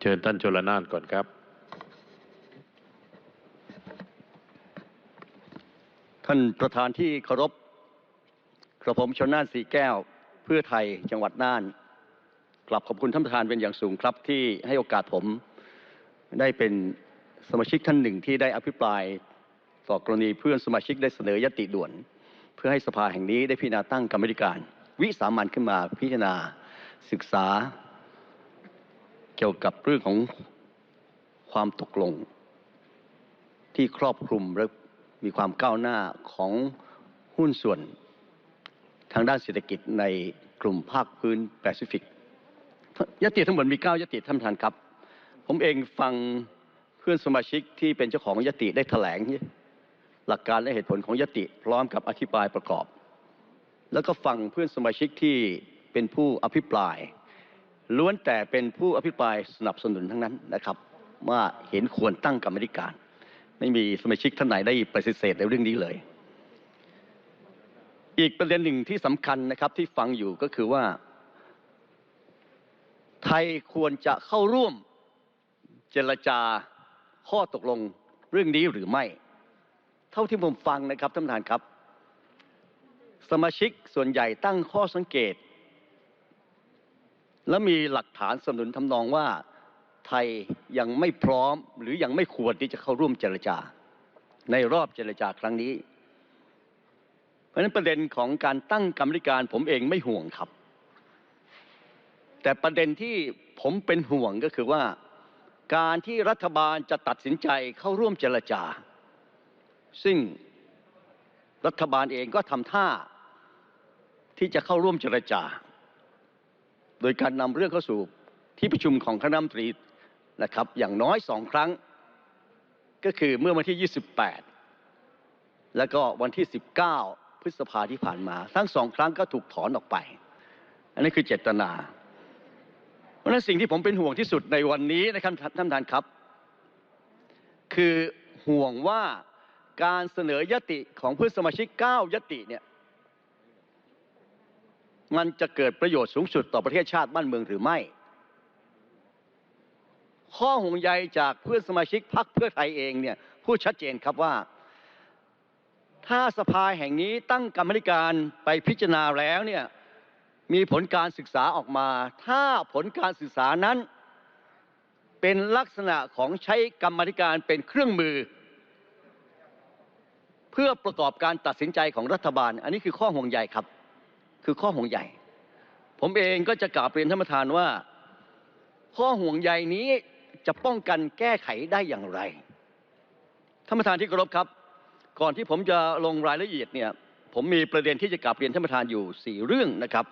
เชิญท่านชลนานก่อนครับ ท่านประธานที่เคารพกระผมชนน่านสีแก้ว เพื่อไทยจังหวัดน่าน กลับขอบคุณท่านประธานเป็นอย่างสูงครับ ที่ให้โอกาสผมได้เป็นสมาชิกท่านหนึ่งที่ได้อภิปราย ต่อกรณีเพื่อนสมาชิกได้เสนอยติด่วน เพื่อให้สภาแห่งนี้ได้พิจารณาตั้งกรรมธิการ วิสามันขึ้นมาพิจารณาศึกษา เกี่ยวกับเรื่องของความตกลง ที่ครอบคลุมและมีความก้าวหน้าของหุ้นส่วน ทางด้านเศรษฐกิจในกลุ่มภาคพื้นแปซิฟิกยติทั้งหมดมี 9ยติท่านประธานครับ ผมเองฟังเพื่อนสมาชิกที่เป็นเจ้าของยติได้แถลง หลักการและเหตุผลของยติพร้อมกับอธิบายประกอบ แล้วก็ฟังเพื่อนสมาชิกที่เป็นผู้อภิปราย ล้วนแต่เป็นผู้อภิปรายสนับสนุนทั้งนั้นนะครับ ว่าเห็นควรตั้งกรรมธิการ ไม่มีสมาชิกท่านไหนได้ปฏิเสธในเรื่องนี้เลย อีกประเด็นหนึ่งที่สำคัญนะครับที่ฟังอยู่ก็คือว่า ไทยควรจะเข้าร่วมเจรจาข้อตกลงเรื่องนี้หรือไม่ เท่าที่ผมฟังนะครับท่านประธานครับ สมาชิกส่วนใหญ่ตั้งข้อสังเกต และมีหลักฐานสนับสนุนทำนองว่าไทยยังไม่พร้อมหรือยังไม่ควรที่จะเข้าร่วมเจรจาในรอบเจรจาครั้งนี้เพราะฉะนั้นประเด็นของการตั้งกรรมธิการผมเองไม่ห่วงครับ แต่ประเด็นที่ผมเป็นห่วงก็คือว่า การที่รัฐบาลจะตัดสินใจเข้าร่วมเจรจา ซึ่งรัฐบาลเองก็ทำท่าที่จะเข้าร่วมเจรจา โดยการนำเรื่องเข้าสู่ที่ประชุมของคณะรัฐมนตรีนะครับอย่างน้อยสองครั้งก็คือเมื่อวันที่ 28 แล้วก็วันที่ 19 พฤษภาที่ผ่านมา ทั้งสองครั้งก็ถูกถอนออกไป อันนี้คือเจตนา เพราะฉะนั้นสิ่งที่ผมเป็นห่วงที่สุดในวันนี้นะครับท่านประธานครับ คือห่วงว่าการเสนอยติของเพื่อนสมาชิก 9 ยติเนี่ย มันจะเกิดประโยชน์สูงสุดต่อประเทศชาติบ้านเมืองหรือไม่ ข้อห่วงใยจากเพื่อนสมาชิกพรรคเพื่อไทยเองเนี่ยพูดชัดเจนครับว่า ถ้าสภาแห่งนี้ตั้งกรรมธิการไปพิจารณาแล้วเนี่ยมีผลการศึกษาออกมา ถ้าผลการศึกษานั้น เป็นลักษณะของใช้กรรมธิการเป็นเครื่องมือ เพื่อประกอบการตัดสินใจของรัฐบาล อันนี้คือข้อห่วงใยครับ คือข้อห่วงใยผมเองก็จะกราบเรียนท่านประธานว่าข้อห่วงใยนี้จะป้องกันแก้ไขได้อย่างไรท่านประธานที่เคารพครับ ก่อนที่ผมจะลงรายละเอียดเนี่ยผมมีประเด็นที่จะกราบเรียนท่านประธานอยู่สี่เรื่องนะครับ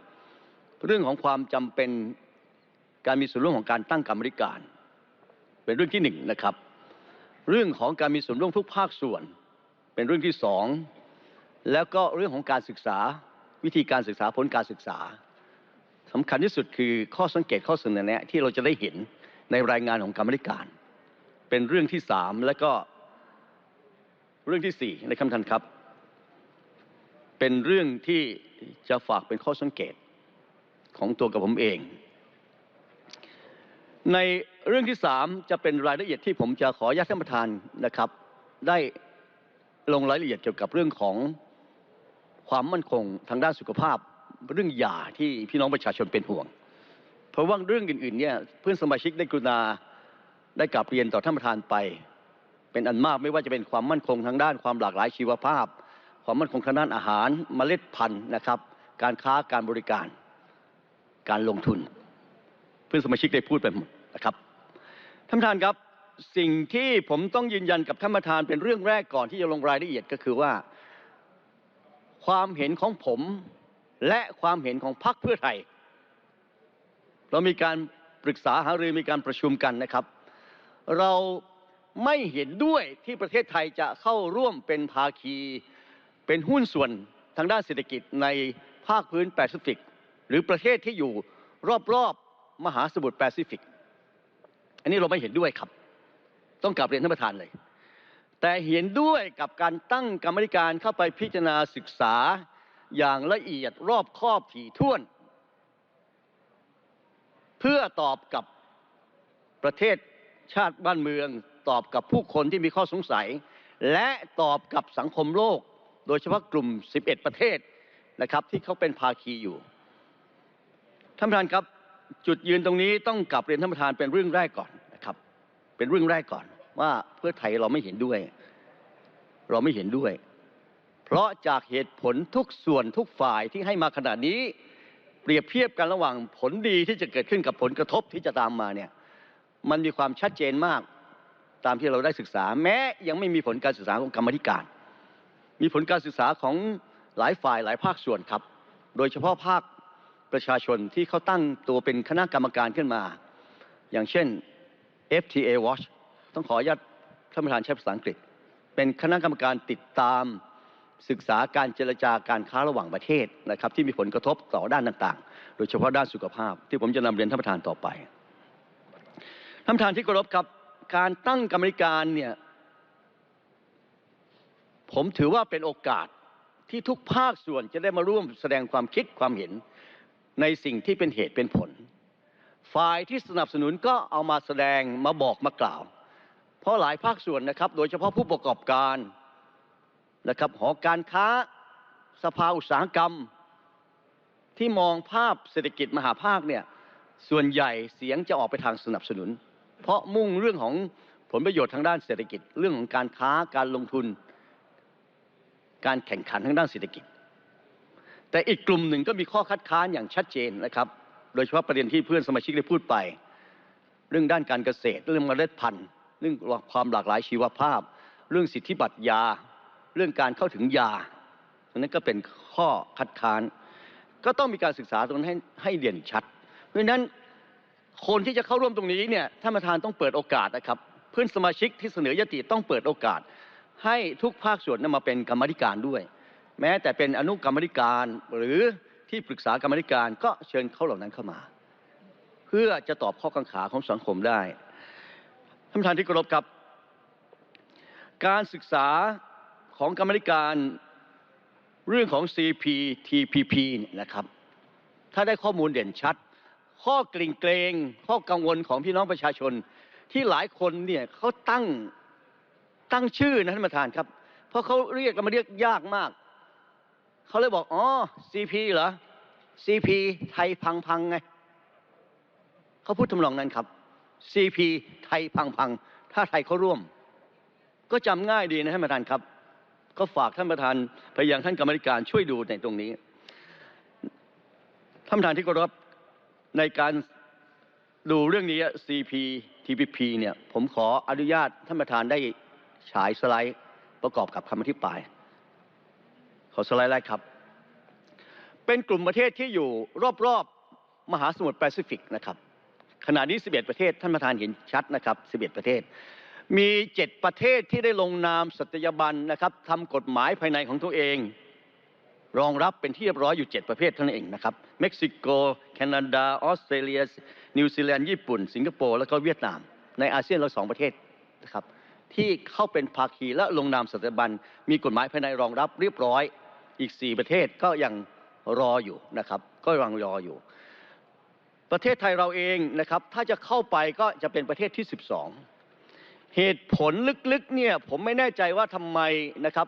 เรื่องของความจำเป็นการมีส่วนร่วมของการตั้งกรรมธิการ เป็นเรื่องที่หนึ่งนะครับ เรื่องของการมีส่วนร่วมทุกภาคส่วน เป็นเรื่องที่สองแล้วก็เรื่องของการศึกษา วิธีการศึกษาผลการศึกษาสำคัญที่สุดคือข้อสังเกตข้อเสนอแนะที่เราจะได้เห็นในรายงานของกรรมธิการ เป็นเรื่องที่สามและก็เรื่องที่สี่ในคำทันครับ เป็นเรื่องที่จะฝากเป็นข้อสังเกตของตัวกับผมเอง ในเรื่องที่สามจะเป็นรายละเอียดที่ผมจะขออนุญาตท่านประธานนะครับ ได้ลงรายละเอียดเกี่ยวกับเรื่องของ ความมั่นคงทางด้านสุขภาพเรื่องยาที่พี่น้องประชาชนเป็นห่วง เพราะว่าเรื่องอื่นๆเนี่ยเพื่อนสมาชิกได้กรุณาได้กลับเรียนต่อท่านประธานไป เป็นอันมากไม่ว่าจะเป็นความมั่นคงทางด้านความหลากหลายชีวภาพ ความมั่นคงทางด้านอาหารเมล็ดพันธุ์นะครับ การค้าการบริการ การลงทุน เพื่อนสมาชิกได้พูดไปหมดนะครับท่านประธานครับสิ่งที่ผมต้องยืนยันกับท่านประธานเป็นเรื่องแรกก่อนที่จะลงรายละเอียดก็คือว่า ความเห็นของผมและความเห็นของพรรคเพื่อไทยเรามีการปรึกษาหารือมีการประชุมกันนะครับ เราไม่เห็นด้วยที่ประเทศไทยจะเข้าร่วมเป็นภาคีเป็นหุ้นส่วนทางด้านเศรษฐกิจในภาคพื้นแปซิฟิก หรือประเทศที่อยู่รอบๆมหาสมุทรแปซิฟิก อันนี้เราไม่เห็นด้วยครับ ต้องกลับเรียนท่านประธานเลย แต่เห็นด้วยกับการตั้งกรรมธิการเข้าไปพิจารณาศึกษาอย่างละเอียดรอบครอบถี่ถ้วน เพื่อตอบกับประเทศชาติบ้านเมือง ตอบกับผู้คนที่มีข้อสงสัย และตอบกับสังคมโลก โดยเฉพาะกลุ่ม 11 ประเทศนะครับ ที่เขาเป็นภาคีอยู่ท่านประธานครับจุดยืนตรงนี้ต้องกลับเรียนท่านประธานเป็นเรื่องแรกก่อนนะครับ เป็นเรื่องแรกก่อน ว่าเพื่อไทยเราไม่เห็นด้วยเราไม่เห็นด้วย เพราะจากเหตุผลทุกส่วนทุกฝ่ายที่ให้มาขนาดนี้ เปรียบเทียบกันระหว่างผลดีที่จะเกิดขึ้นกับผลกระทบที่จะตามมาเนี่ยมันมีความชัดเจนมากตามที่เราได้ศึกษา แม้ยังไม่มีผลการศึกษาของกรรมธิการ มีผลการศึกษาของหลายฝ่ายหลายภาคส่วนครับ โดยเฉพาะภาคประชาชนที่เขาตั้งตัวเป็นคณะกรรมการขึ้นมา อย่างเช่น FTA Watch ต้องขออนุญาตท่านประธานใช้ภาษาอังกฤษ เป็นคณะกรรมการติดตามศึกษาการเจรจาการค้าระหว่างประเทศนะครับ ที่มีผลกระทบต่อด้านต่างๆ โดยเฉพาะด้านสุขภาพ ที่ผมจะนำเรียนท่านประธานต่อไปท่านประธานที่เคารพครับการตั้งกรรมการเนี่ยผมถือว่าเป็นโอกาสที่ทุกภาคส่วนจะได้มาร่วมแสดงความคิดความเห็นในสิ่งที่เป็นเหตุเป็นผล ฝ่ายที่สนับสนุนก็เอามาแสดงมาบอกมากล่าว เพราะหลายภาคส่วนนะครับโดยเฉพาะผู้ประกอบการนะครับหอการค้าสภาอุตสาหกรรม ที่มองภาพเศรษฐกิจมหาภาคเนี่ยส่วนใหญ่เสียงจะออกไปทางสนับสนุน เพราะมุ่งเรื่องของผลประโยชน์ทางด้านเศรษฐกิจ เรื่องของการค้าการลงทุน การแข่งขันทางด้านเศรษฐกิจ แต่อีกกลุ่มหนึ่งก็มีข้อคัดค้านอย่างชัดเจนนะครับ โดยเฉพาะประเด็นที่เพื่อนสมาชิกได้พูดไป เรื่องด้านการเกษตรเรื่องเมล็ดพันธุ์ เรื่องความหลากหลายชีวภาพ เรื่องสิทธิบัตรยา เรื่องการเข้าถึงยาตรงนั้นก็เป็นข้อคัดค้าน ก็ต้องมีการศึกษาตรงนั้นให้ให้เด่นชัด เพราะฉะนั้นคนที่จะเข้าร่วมตรงนี้เนี่ยท่านประธานต้องเปิดโอกาสนะครับ เพื่อนสมาชิกที่เสนอยติต้องเปิดโอกาส ให้ทุกภาคส่วนนำมาเป็นกรรมธิการด้วย แม้แต่เป็นอนุกรรมธิการหรือที่ปรึกษากรรมาธิการก็เชิญเขาเหล่านั้นเข้ามา เพื่อจะตอบข้อกังขาของสังคมได้ ประธานที่เคารพครับการศึกษาของกรรมธิการเรื่องของ CPTPP เนี่ยนะครับ ถ้าได้ข้อมูลเด่นชัด ข้อกลิ่งเกรงข้อกังวลของพี่น้องประชาชน ที่หลายคนเนี่ยเขาตั้งตั้งชื่อนะท่านประธานครับ เพราะเขาเรียกกันมาเรียกยากมาก เขาเลยบอกอ๋อ CP เหรอ CP ไทยพังพังไงเขาพูดทำนองนั้นครับ CP ไทยพังพังถ้าไทยเขาร่วม ก็จำง่ายดีนะท่านประธานครับ ก็ฝากท่านประธานไปยังท่านกรรมธิการช่วยดูในตรงนี้ท่านประธานที่เคารพในการดูเรื่องนี้ CP TPP เนี่ยผมขออนุญาตท่านประธานได้ฉายสไลด์ประกอบกับคำอธิบาย ขอสไลด์แรกครับ เป็นกลุ่มประเทศที่อยู่รอบๆ มหาสมุทรแปซิฟิกนะครับ ขณะนี้11ประเทศท่านประธานเห็นชัดนะครับ11 ประเทศ มี 7 ประเทศที่ได้ลงนามสัตยาบันนะครับทำกฎหมายภายในของตัวเอง รองรับเป็นที่เรียบร้อยอยู่ 7 ประเภทเท่านั้นเองนะครับเม็กซิโก แคนาดา ออสเตรเลีย นิวซีแลนด์ ญี่ปุ่น สิงคโปร์ แล้วก็เวียดนาม ในอาเซียนเราสองประเทศนะครับที่เข้าเป็นภาคีและลงนามสัตยาบันมีกฎหมายภายในรองรับเรียบร้อยอีก 4 ประเทศก็ยังรออยู่นะครับ ก็ยังรออยู่ ประเทศไทยเราเองนะครับถ้าจะเข้าไปก็จะเป็นประเทศที่ 12 เหตุผลลึกๆเนี่ยผมไม่แน่ใจว่าทำไมนะครับ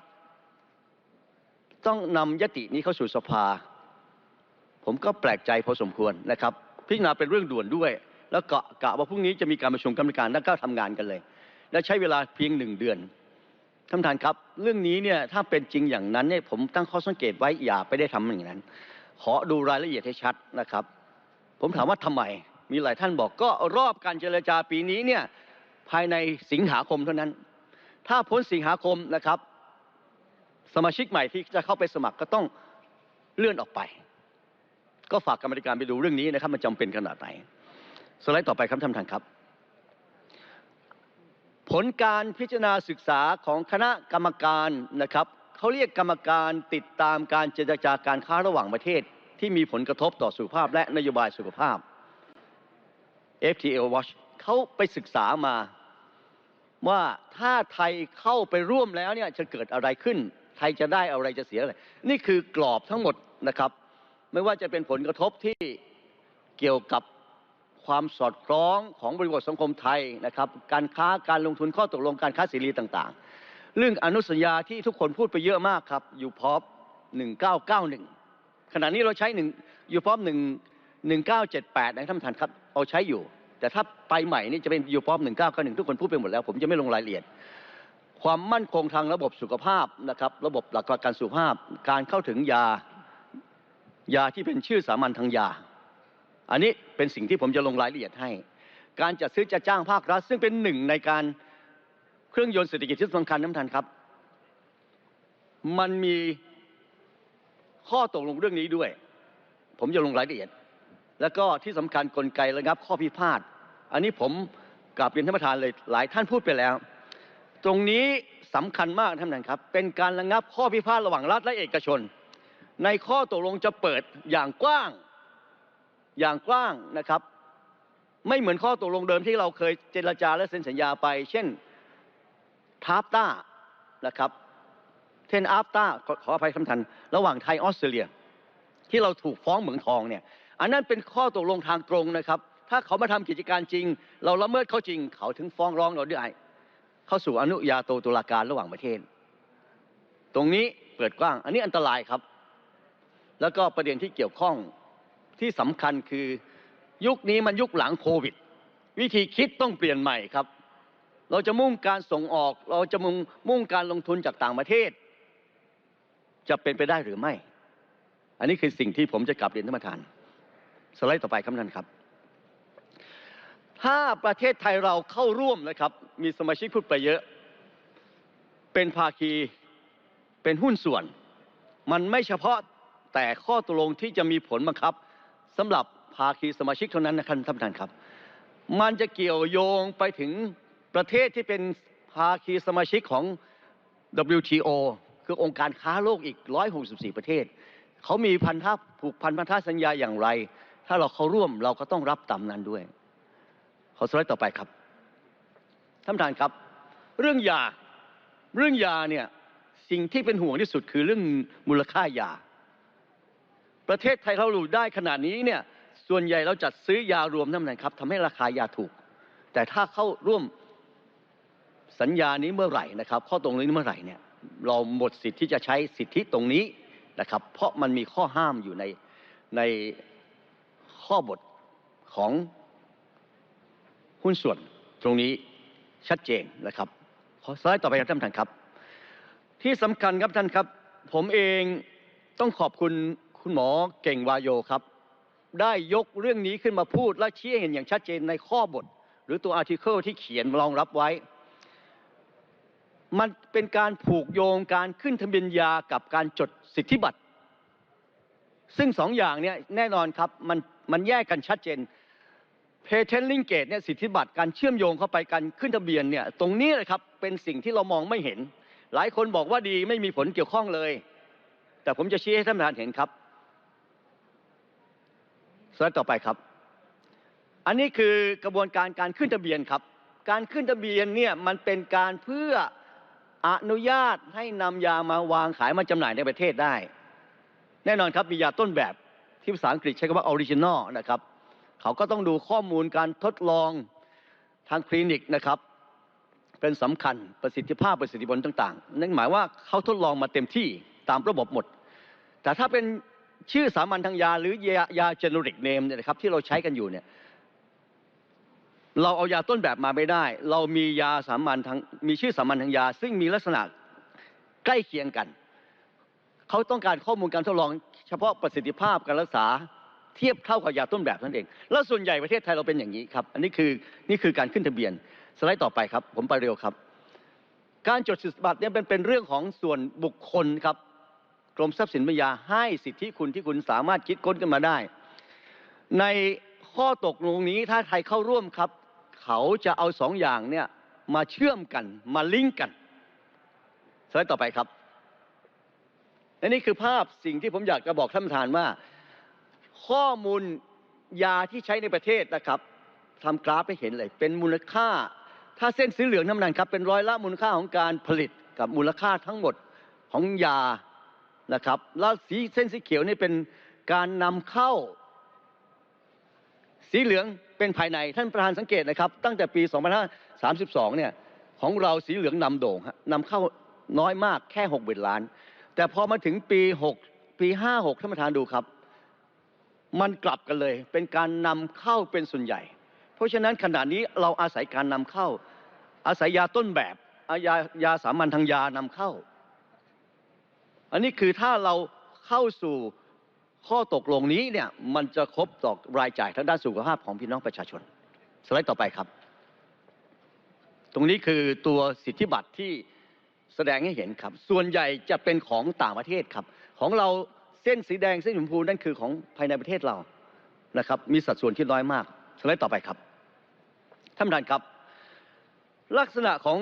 ต้องนำยตินี้เข้าสู่สภา ผมก็แปลกใจพอสมควรนะครับ พิจารณาเป็นเรื่องด่วนด้วย แล้วกะกะว่าพรุ่งนี้จะมีการประชุมกรรมการแล้วก็ทำงานกันเลย และใช้เวลาเพียงหนึ่งเดือนท่านประธานครับ เรื่องนี้เนี่ยถ้าเป็นจริงอย่างนั้นเนี่ยผมตั้งข้อสังเกตไว้อย่าไปได้ทำอย่างนั้น ขอดูรายละเอียดให้ชัดนะครับ ผมถามว่าทำไมมีหลายท่านบอกก็รอบการเจรจาปีนี้เนี่ยภายในสิงหาคมเท่านั้น ถ้าพ้นสิงหาคมนะครับ สมาชิกใหม่ที่จะเข้าไปสมัครก็ต้องเลื่อนออกไป ก็ฝากกรรมธิการไปดูเรื่องนี้นะครับ มันจำเป็นขนาดไหน สไลด์ต่อไปครับท่านประธานครับ ผลการพิจารณาศึกษาของคณะกรรมการนะครับเขาเรียกกรรมการติดตามการเจรจาการค้าระหว่างประเทศ ที่มีผลกระทบต่อสุขภาพและนโยบายสุขภาพ FTA Watch เขาไปศึกษามาว่าถ้าไทยเข้าไปร่วมแล้วเนี่ยจะเกิดอะไรขึ้น ไทยจะได้อะไรจะเสียอะไร นี่คือกรอบทั้งหมดนะครับ ไม่ว่าจะเป็นผลกระทบที่เกี่ยวกับความสอดคล้องของบริบทสังคมไทยนะครับ การค้าการลงทุนข้อตกลงการค้าเสรีต่างๆ เรื่องอนุสัญญาที่ทุกคนพูดไปเยอะมากครับ อยู่พอป1991 ขณะนี้เราใช้หนึ่งอยู่พอป1 1978นะท่านประธานครับเอาใช้อยู่ แต่ถ้าไปใหม่นี่จะเป็นยูพอป1991ทุกคนพูดไปหมดแล้ว ผมจะไม่ลงรายละเอียด ความมั่นคงทางระบบสุขภาพนะครับระบบหลักประกันสุขภาพ การเข้าถึงยายาที่เป็นชื่อสามัญทางยา อันนี้เป็นสิ่งที่ผมจะลงรายละเอียดให้ การจัดซื้อจะจ้างภาครัฐ ซึ่งเป็นหนึ่งในการเครื่องยนต์เศรษฐกิจที่สำคัญน้ำทันครับ มันมี ข้อตกลงเรื่องนี้ด้วย ผมจะลงรายละเอียด แล้วก็ที่สำคัญกลไกระงับข้อพิพาทอันนี้ผมกราบเรียนท่านประธานเลยหลายท่านพูดไปแล้ว ตรงนี้สำคัญมากท่านประธานครับ เป็นการระงับข้อพิพาทระหว่างรัฐและเอกชน ในข้อตกลงจะเปิดอย่างกว้าง อย่างกว้างนะครับ ไม่เหมือนข้อตกลงเดิมที่เราเคยเจรจาและเซ็นสัญญาไป เช่นทาร์ต้านะครับ เทนอาฟต้าขออภัยคำทัน ระหว่างไทยออสเตรเลีย ที่เราถูกฟ้องเหมืองทองเนี่ย อันนั้นเป็นข้อตกลงทางตรงนะครับ ถ้าเขามาทำกิจการจริง เราละเมิดเขาจริง เขาถึงฟ้องร้องเราได้เข้าสู่อนุญาโตตุลาการระหว่างประเทศ ตรงนี้เปิดกว้าง อันนี้อันตรายครับ แล้วก็ประเด็นที่เกี่ยวข้องที่สำคัญคือยุคนี้มันยุคหลังโควิด วิธีคิดต้องเปลี่ยนใหม่ครับ เราจะมุ่งการส่งออก เราจะมุ่งมุ่งการลงทุนจากต่างประเทศ จะเป็นไปได้หรือไม่ อันนี้คือสิ่งที่ผมจะกลับเรียนท่านประธาน สไลด์ต่อไปครับท่านครับ ถ้าประเทศไทยเราเข้าร่วมนะครับ มีสมาชิกพูดไปเยอะ เป็นภาคีเป็นหุ้นส่วน มันไม่เฉพาะแต่ข้อตกลงที่จะมีผลบังคับสำหรับภาคีสมาชิกเท่านั้นนะครับท่านประธานครับ มันจะเกี่ยวโยงไปถึงประเทศที่เป็นภาคีสมาชิกของ WTO คือองค์การค้าโลกอีก 164 ประเทศ เขามีพันธะผูกพันพันธสัญญาอย่างไร ถ้าเราเข้าร่วมเราก็ต้องรับตามนั้นด้วย ขอสไลด์ต่อไปครับ ท่านประธานครับ เรื่องยา เรื่องยาเนี่ยสิ่งที่เป็นห่วงที่สุดคือเรื่องมูลค่ายา ประเทศไทยเราหลุดได้ขนาดนี้เนี่ย ส่วนใหญ่เราจัดซื้อยารวมท่านประธานครับทำให้ราคายาถูก แต่ถ้าเข้าร่วมสัญญานี้เมื่อไหร่นะครับ ข้อตรงนี้เมื่อไหร่เนี่ย เราหมดสิทธิ์ที่จะใช้สิทธิตรงนี้นะครับ เพราะมันมีข้อห้ามอยู่ในในข้อบทของหุ้นส่วนตรงนี้ชัดเจนนะครับ ขอสไลด์ต่อไปครับท่านประธานครับ ที่สำคัญครับท่านครับ ผมเองต้องขอบคุณคุณหมอเก่งวายโยครับ ได้ยกเรื่องนี้ขึ้นมาพูดและชี้ให้เห็นอย่างชัดเจนในข้อบท หรือตัวอาร์ติเคิลที่เขียนรองรับไว้ มันเป็นการผูกโยงการขึ้นทะเบียนยากับการจดสิทธิบัตรซึ่งสองอย่างเนี่ยแน่นอนครับมันมันแยกกันชัดเจน patent linkage เนี่ยสิทธิบัตรการเชื่อมโยงเข้าไปการขึ้นทะเบียนเนี่ยตรงนี้เลยครับเป็นสิ่งที่เรามองไม่เห็น หลายคนบอกว่าดีไม่มีผลเกี่ยวข้องเลย แต่ผมจะชี้ให้ท่านประธานเห็นครับสไลด์ต่อไปครับ อันนี้คือกระบวนการการขึ้นทะเบียนครับ การขึ้นทะเบียนเนี่ยมันเป็นการเพื่อ อนุญาตให้นำยามาวางขายมาจำหน่ายในประเทศได้ แน่นอนครับมียาต้นแบบที่ภาษาอังกฤษใช้คำว่าออริจินอลนะครับเขาก็ต้องดูข้อมูลการทดลองทางคลินิกนะครับ เป็นสำคัญประสิทธิภาพประสิทธิผลต่าง ๆ นั่นหมายว่าเขาทดลองมาเต็มที่ตามระบบหมด แต่ถ้าเป็นชื่อสามัญทางยาหรือยายาเจเนริกเนมเนี่ยนะครับที่เราใช้กันอยู่เนี่ย เราเอายาต้นแบบมาไม่ได้เรามียาสามัญทางมีชื่อสามัญทางยาซึ่งมีลักษณะใกล้เคียงกัน เขาต้องการข้อมูลการทดลองเฉพาะประสิทธิภาพการรักษาเทียบเท่ากับยาต้นแบบนั่นเอง แล้วส่วนใหญ่ประเทศไทยเราเป็นอย่างนี้ครับ อันนี้คือนี่คือการขึ้นทะเบียน สไลด์ต่อไปครับ ผมไปเร็วครับ การจดสิทธิบัตรเนี่ยเป็นเป็นเรื่องของส่วนบุคคลครับ กรมทรัพย์สินปัญญาให้สิทธิคุณที่คุณสามารถคิดค้นขึ้นมาได้ ในข้อตกลงนี้ถ้าไทยเข้าร่วมครับ เขาจะเอาสองอย่างเนี่ยมาเชื่อมกันมาลิงก์กันสไลด์ต่อไปครับและนี่คือภาพสิ่งที่ผมอยากจะบอกท่านประธานว่า ข้อมูลยาที่ใช้ในประเทศนะครับทำกราฟให้เห็นเลย เป็นมูลค่า ถ้าเส้นสีเหลืองน้ำนันครับ เป็นร้อยละมูลค่าของการผลิตกับมูลค่าทั้งหมดของยานะครับแล้วสีเส้นสีเขียวนี่เป็นการนำเข้า สีเหลือง เป็นภายในท่านประธานสังเกตนะครับตั้งแต่ปี2532เนี่ยของเราสีเหลืองนำโด่งฮะนำเข้าน้อยมากแค่6บิลล้าน แต่พอมาถึงปี6ปี56ท่านประธานดูครับ มันกลับกันเลย เป็นการนำเข้าเป็นส่วนใหญ่ เพราะฉะนั้นขณะนี้เราอาศัยการนำเข้า อาศัยยาต้นแบบยายาสามัญทางยานำเข้า อันนี้คือถ้าเราเข้าสู่ ข้อตกลงนี้เนี่ยมันจะครบต่อรายจ่ายทางด้านสุขภาพของพี่น้องประชาชน สไลด์ต่อไปครับ ตรงนี้คือตัวสิทธิบัตรที่แสดงให้เห็นครับ ส่วนใหญ่จะเป็นของต่างประเทศครับ ของเราเส้นสีแดงเส้นชมพูนั่นคือของภายในประเทศเรานะครับ มีสัดส่วนที่น้อยมาก สไลด์ต่อไปครับท่านประธานครับ ลักษณะของ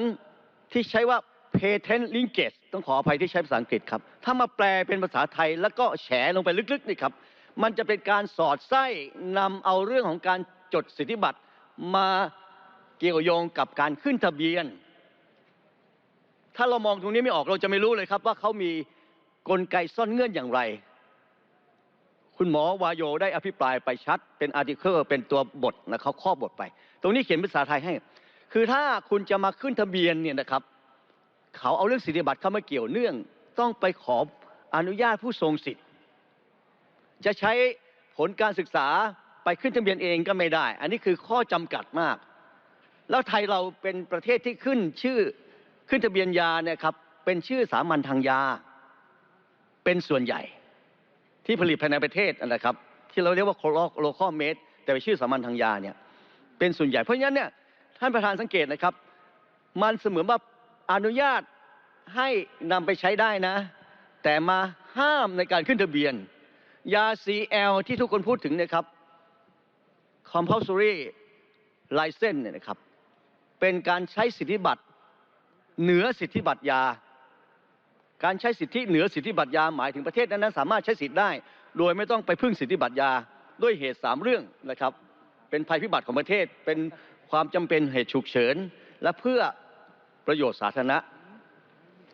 ที่ใช้ว่า patent linkage ต้องขออภัยที่ใช้ภาษาอังกฤษครับ ถ้ามาแปลเป็นภาษาไทยแล้วก็แฉลงไปลึกๆนี่ครับ มันจะเป็นการสอดไส้นำเอาเรื่องของการจดสิทธิบัตรมาเกี่ยวโยงกับการขึ้นทะเบียน ถ้าเรามองตรงนี้ไม่ออกเราจะไม่รู้เลยครับ ว่าเขามีกลไกซ่อนเงื่อนอย่างไร คุณหมอวายโยได้อภิปรายไปชัด เป็นอาร์ติเคิลเป็นตัวบทนะเขาข้อบทไป ตรงนี้เขียนภาษาไทยให้ คือถ้าคุณจะมาขึ้นทะเบียนเนี่ยนะครับ เขาเอาเรื่องสิทธิบัตรเข้ามาเกี่ยวเนื่องต้องไปขออนุญาตผู้ทรงสิทธิ์ จะใช้ผลการศึกษาไปขึ้นทะเบียนเองก็ไม่ได้ อันนี้คือข้อจำกัดมาก แล้วไทยเราเป็นประเทศที่ขึ้นชื่อขึ้นทะเบียนยาเนี่ยครับเป็นชื่อสามัญทางยา เป็นส่วนใหญ่ ที่ผลิตภายในประเทศนะครับ ที่เราเรียกว่าโลคอลเมดแต่เป็นชื่อสามัญทางยาเนี่ยเป็นส่วนใหญ่เพราะฉะนั้นเนี่ยท่านประธานสังเกตนะครับ มันเสมือนว่า อนุญาตให้นำไปใช้ได้นะ แต่มาห้ามในการขึ้นทะเบียน ยา CL ที่ทุกคนพูดถึงเนะครับ compulsory license เนี่ยนะครับ เป็นการใช้สิทธิบัตรเหนือสิทธิบัตรยา การใช้สิทธิเหนือสิทธิบัตรยาหมายถึงประเทศนั้นๆสามารถใช้สิทธิได้ โดยไม่ต้องไปพึ่งสิทธิบัตรยาด้วยเหตุสามเรื่องนะครับ เป็นภัยพิบัติของประเทศ เป็นความจำเป็นเหตุฉุกเฉิน และเพื่อ ประโยชน์สาธารณะ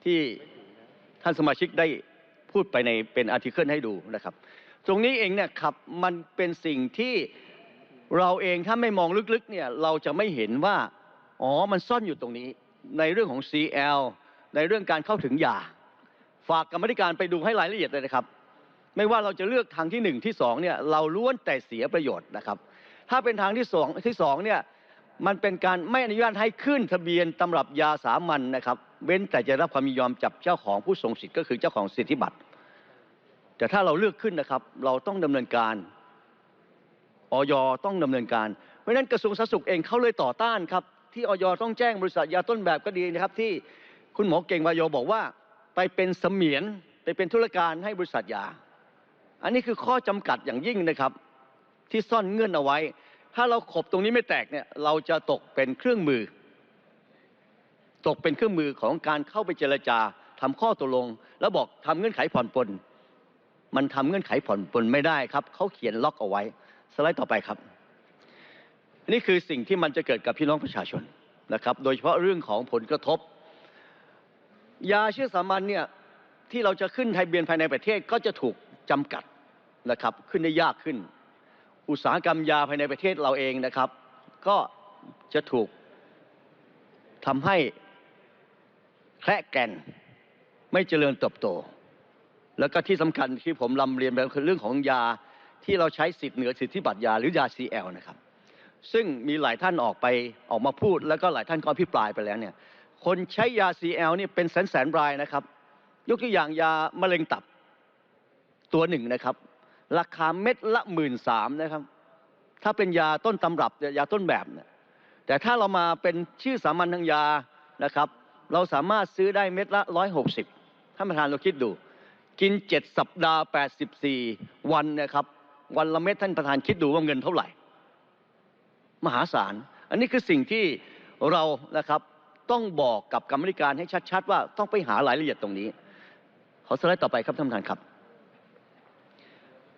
ที่ท่านสมาชิกได้พูดไปในเป็นอาร์ติเคิลให้ดูนะครับ ตรงนี้เองเนี่ยครับมันเป็นสิ่งที่เราเองถ้าไม่มองลึกๆเนี่ยเราจะไม่เห็นว่าอ๋อมันซ่อนอยู่ตรงนี้ ในเรื่องของ CL ในเรื่องการเข้าถึงยาฝากกรรมธิการไปดูให้รายละเอียดเลยนะครับ ไม่ว่าเราจะเลือกทางที่หนึ่งที่สองเนี่ยเราล้วนแต่เสียประโยชน์นะครับ ถ้าเป็นทางที่สองที่สองเนี่ย มันเป็นการไม่อนุญาตให้ขึ้นทะเบียนตำรับยาสามัญนะครับ เว้นแต่จะรับความยินยอมจากเจ้าของผู้ทรงสิทธิ์ก็คือเจ้าของสิทธิบัตร แต่ถ้าเราเลือกขึ้นนะครับ เราต้องดำเนินการออยต้องดำเนินการเพราะฉะนั้นกระทรวงสาธารณสุขเองเขาเลยต่อต้านครับ ที่ออยต้องแจ้งบริษัทยาต้นแบบก็ดีนะครับ ที่คุณหมอเก่งวายโยบอกว่า ไปเป็นเสมียนไปเป็นธุรการให้บริษัทยา อันนี้คือข้อจำกัดอย่างยิ่งนะครับ ที่ซ่อนเงื่อนเอาไว้ ถ้าเราขบตรงนี้ไม่แตกเนี่ยเราจะตกเป็นเครื่องมือ ตกเป็นเครื่องมือของการเข้าไปเจรจาทำข้อตกลง แล้วบอกทำเงื่อนไขผ่อนปลนมันทำเงื่อนไขผ่อนปลนไม่ได้ครับเขาเขียนล็อกเอาไว้ สไลด์ต่อไปครับ นี่คือสิ่งที่มันจะเกิดกับพี่น้องประชาชนนะครับ โดยเฉพาะเรื่องของผลกระทบ ยาเชื่อสามัญเนี่ยที่เราจะขึ้นทะเบียนภายในประเทศก็จะถูกจำกัดนะครับขึ้นได้ยากขึ้น อุตสาหกรรมยาภายในประเทศเราเองนะครับ ก็จะถูกทำให้แคระแก่นไม่เจริญเติบโต แล้วก็ที่สำคัญที่ผมลำเรียนไปคือเรื่องของยาที่เราใช้สิทธิเหนือสิทธิบัตรยาหรือยา CL นะครับ ซึ่งมีหลายท่านออกไปออกมาพูด แล้วก็หลายท่านก็อภิปรายไปแล้วเนี่ยคนใช้ยา CL นี่เป็นแสนแสนรายนะครับ ยกตัวอย่างยามะเร็งตับตัวหนึ่งนะครับ ราคาเม็ดละหมื่นสามนะครับ ถ้าเป็นยาต้นตำรับยาต้นแบบเนี่ยแต่ถ้าเรามาเป็นชื่อสามัญทางยานะครับ เราสามารถซื้อได้เม็ดละร้อยหกสิบท่านประธานเราคิดดู กินเจ็ดสัปดาห์แปดสิบสี่วันนะครับ วันละเม็ดท่านประธานคิดดูว่าเงินเท่าไหร่ มหาศาล อันนี้คือสิ่งที่เรานะครับต้องบอกกับกรรมธิการให้ชัด ๆ ว่าต้องไปหารายละเอียดตรงนี้ ขอสไลด์ต่อไปครับท่านประธานครับ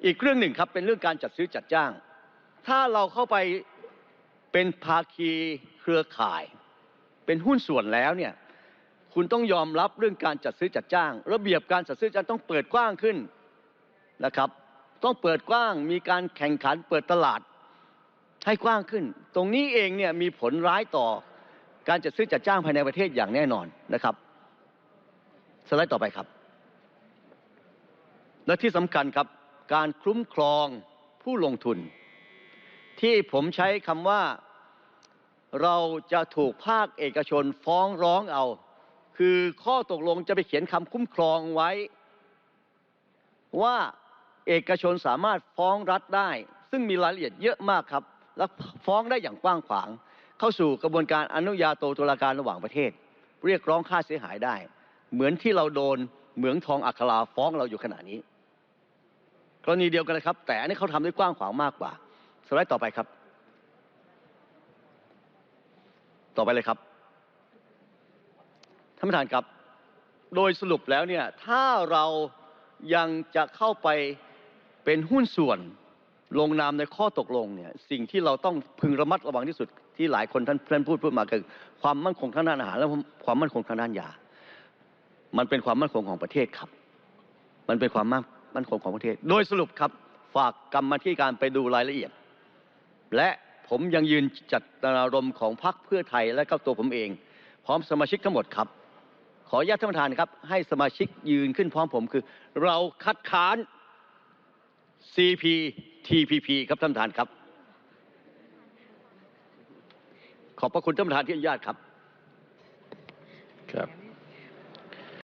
อีกเรื่องหนึ่งครับเป็นเรื่องการจัดซื้อจัดจ้าง ถ้าเราเข้าไปเป็นภาคีเครือข่าย เป็นหุ้นส่วนแล้วเนี่ยคุณต้องยอมรับเรื่องการจัดซื้อจัดจ้าง ระเบียบการจัดซื้อจัดจ้างต้องเปิดกว้างขึ้นนะครับ ต้องเปิดกว้างมีการแข่งขันเปิดตลาดให้กว้างขึ้น ตรงนี้เองเนี่ยมีผลร้ายต่อการจัดซื้อจัดจ้างภายในประเทศอย่างแน่นอนนะครับสไลด์ต่อไปครับ และที่สำคัญครับ การคุ้มครองผู้ลงทุนที่ผมใช้คำว่าเราจะถูกภาคเอกชนฟ้องร้องเอาคือข้อตกลงจะไปเขียนคำคุ้มครองไว้ ว่าเอกชนสามารถฟ้องรัฐได้ ซึ่งมีรายละเอียดเยอะมากครับ และฟ้องได้อย่างกว้างขวาง เข้าสู่กระบวนการอนุญาโตตุลาการระหว่างประเทศ เรียกร้องค่าเสียหายได้ เหมือนที่เราโดนเหมืองทองอัคราฟ้องเราอยู่ขณะนี้ กรณีเดียวกันเลยครับ แต่อันนี้เขาทำได้กว้างขวางมากกว่าสไลด์ต่อไปครับ ต่อไปเลยครับท่านประธานครับ โดยสรุปแล้วเนี่ยถ้าเรายังจะเข้าไปเป็นหุ้นส่วนลงนามในข้อตกลงเนี่ยสิ่งที่เราต้องพึงระมัดระวังที่สุดที่หลายคนท่านท่านพูดพูดมาคือความมั่นคงทางด้านอาหารและความมั่นคงทางด้านยา มันเป็นความมั่นคงของประเทศครับ มันเป็นความมั่น มั่นคงของประเทศโดยสรุปครับฝากกรรมธิการไปดูรายละเอียด และผมยังยืนจัดนารมณ์ของพรรคเพื่อไทยและก็ตัวผมเอง พร้อมสมาชิกทั้งหมดครับ ขออนุญาตท่านประธานครับ ให้สมาชิกยืนขึ้นพร้อมผมคือ เราคัดค้าน CPTPP ครับท่านประธานครับ ขอบพระคุณท่านประธานที่อนุญาตครับครับ